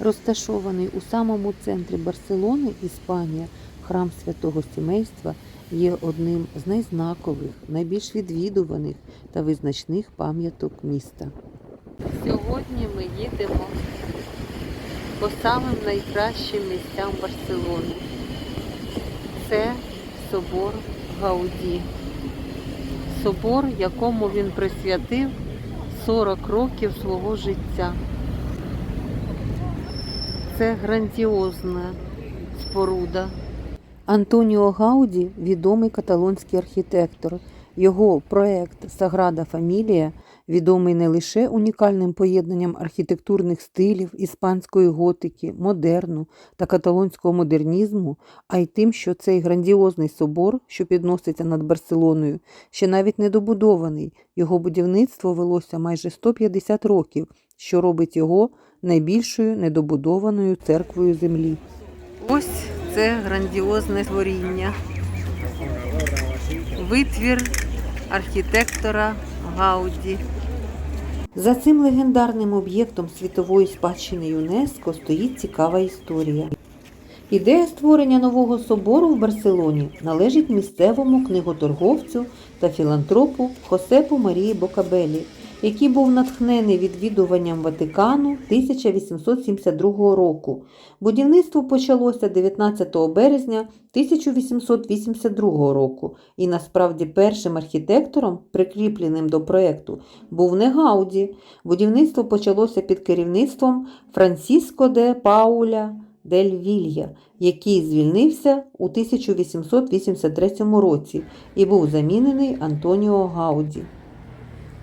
Розташований у самому центрі Барселони, Іспанія, храм святого сімейства є одним з найзнакових, найбільш відвідуваних та визначних пам'яток міста. Сьогодні ми їдемо по самим найкращим місцям Барселони. Це собор Гауді. Собор, якому він присвятив 40 років свого життя. Це грандіозна споруда. Антоніо Гауді відомий каталонський архітектор. Його проект Саграда Фамілія відомий не лише унікальним поєднанням архітектурних стилів іспанської готики, модерну та каталонського модернізму, а й тим, що цей грандіозний собор, що підноситься над Барселоною, ще навіть не добудований. Його будівництво велося майже 150 років, що робить його найбільшою недобудованою церквою землі. Ось це грандіозне творіння. Витвір архітектора Гауді. За цим легендарним об'єктом світової спадщини ЮНЕСКО стоїть цікава історія. Ідея створення нового собору в Барселоні належить місцевому книготорговцю та філантропу Хосепу Марії Бокабелі, який був натхнений відвідуванням Ватикану 1872 року. Будівництво почалося 19 березня 1882 року, і насправді першим архітектором, прикріпленим до проєкту, був не Гауді. Будівництво почалося під керівництвом Франсіско де Пауля дель Вілья, який звільнився у 1883 році і був замінений Антоніо Гауді.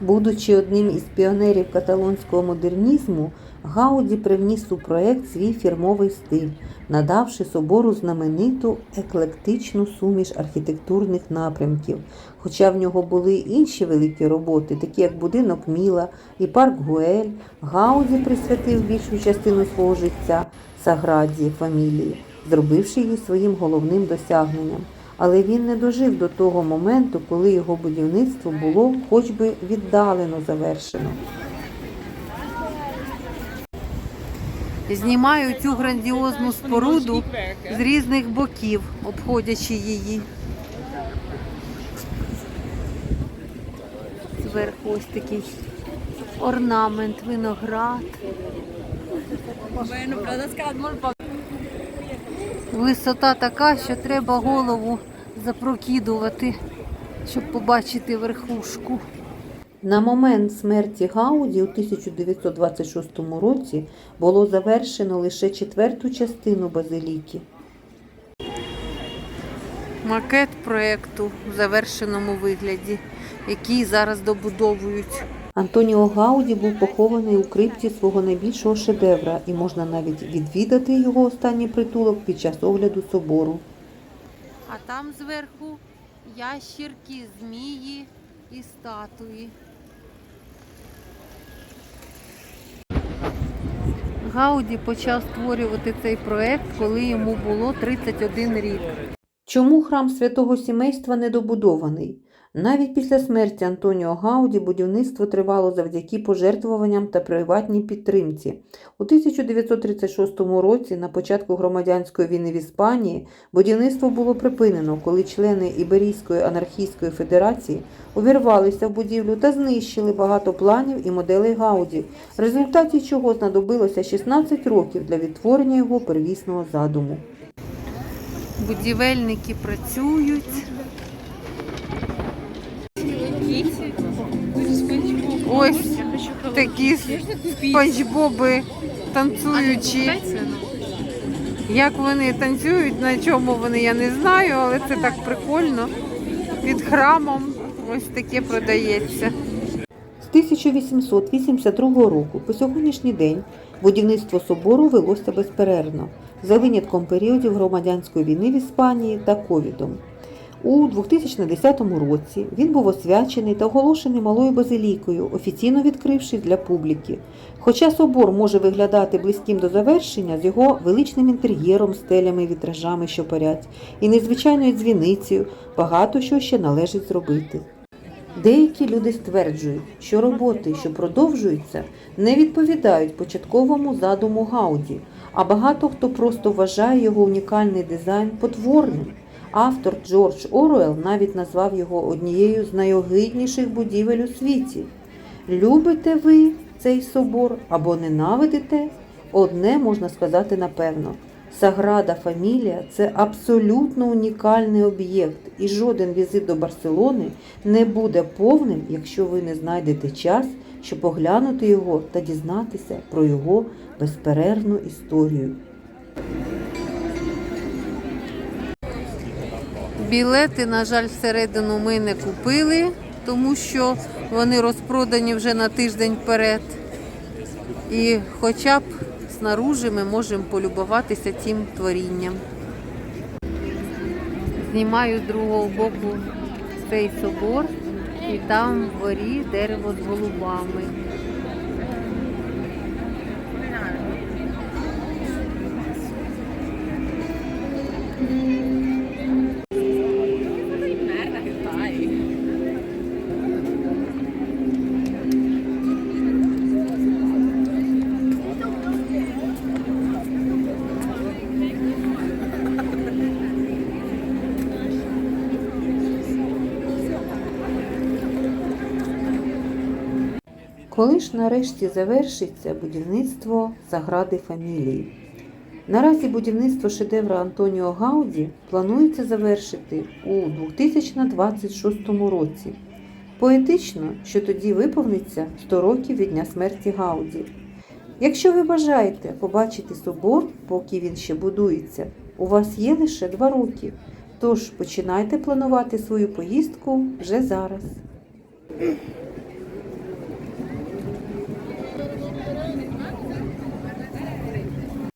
Будучи одним із піонерів каталонського модернізму, Гауді привніс у проект свій фірмовий стиль, надавши собору знамениту еклектичну суміш архітектурних напрямків. Хоча в нього були інші великі роботи, такі як будинок Міла і парк Гуель, Гауді присвятив більшу частину свого життя Саграді фамілії, зробивши її своїм головним досягненням але він не дожив до того моменту, коли його будівництво було хоч би віддалено завершено. Знімаю цю грандіозну споруду з різних боків, обходячи її. Зверху ось такий орнамент, виноград. Висота така, що треба голову запрокидувати, щоб побачити верхушку. На момент смерті Гауді у 1926 році було завершено лише четверту частину базиліки. Макет проєкту в завершеному вигляді, який зараз добудовують. Антоніо Гауді був похований у крипті свого найбільшого шедевра, і можна навіть відвідати його останній притулок під час огляду собору. А там зверху ящірки, змії і статуї. Гауді почав створювати цей проект, коли йому було 31 рік. Чому храм святого сімейства недобудований? Навіть після смерті Антоніо Гауді будівництво тривало завдяки пожертвуванням та приватній підтримці. У 1936 році, на початку громадянської війни в Іспанії, будівництво було припинено, коли члени Іберійської анархістської федерації увірвалися в будівлю та знищили багато планів і моделей Гауді, в результаті чого знадобилося 16 років для відтворення його первісного задуму. Будівельники працюють. Ось такі спанчбоби танцюючі. Як вони танцюють, на чому вони, я не знаю, але це так прикольно. Під храмом ось таке продається. З 1882 року по сьогоднішній день будівництво собору велося безперервно, за винятком періодів громадянської війни в Іспанії та ковідом. У 2010 році він був освячений та оголошений малою базилікою, офіційно відкрившись для публіки. Хоча собор може виглядати близьким до завершення з його величним інтер'єром, стелями вітражами, що парять, і незвичайною дзвіницею, багато що ще належить зробити. Деякі люди стверджують, що роботи, що продовжуються, не відповідають початковому задуму Гауді, а багато хто просто вважає його унікальний дизайн потворним. Автор Джордж Оруел навіть назвав його однією з найогидніших будівель у світі. Любите ви цей собор або ненавидите? Одне можна сказати напевно. Саграда Фамілія це абсолютно унікальний об'єкт, і жоден візит до Барселони не буде повним, якщо ви не знайдете час, щоб оглянути його та дізнатися про його безперервну історію. Білети, на жаль, всередину ми не купили, тому що вони розпродані вже на тиждень вперед. І хоча б снаружи ми можемо полюбуватися цим творінням. Знімаю з другого боку цей собор, і там вгорі дерево з голубами. Коли ж нарешті завершиться будівництво Сагради Фамілії? Наразі будівництво шедевра Антоніо Гауді планується завершити у 2026 році. Поетично, що тоді виповниться 100 років від дня смерті Гауді. Якщо ви бажаєте побачити собор, поки він ще будується, у вас є лише два роки. Тож починайте планувати свою поїздку вже зараз.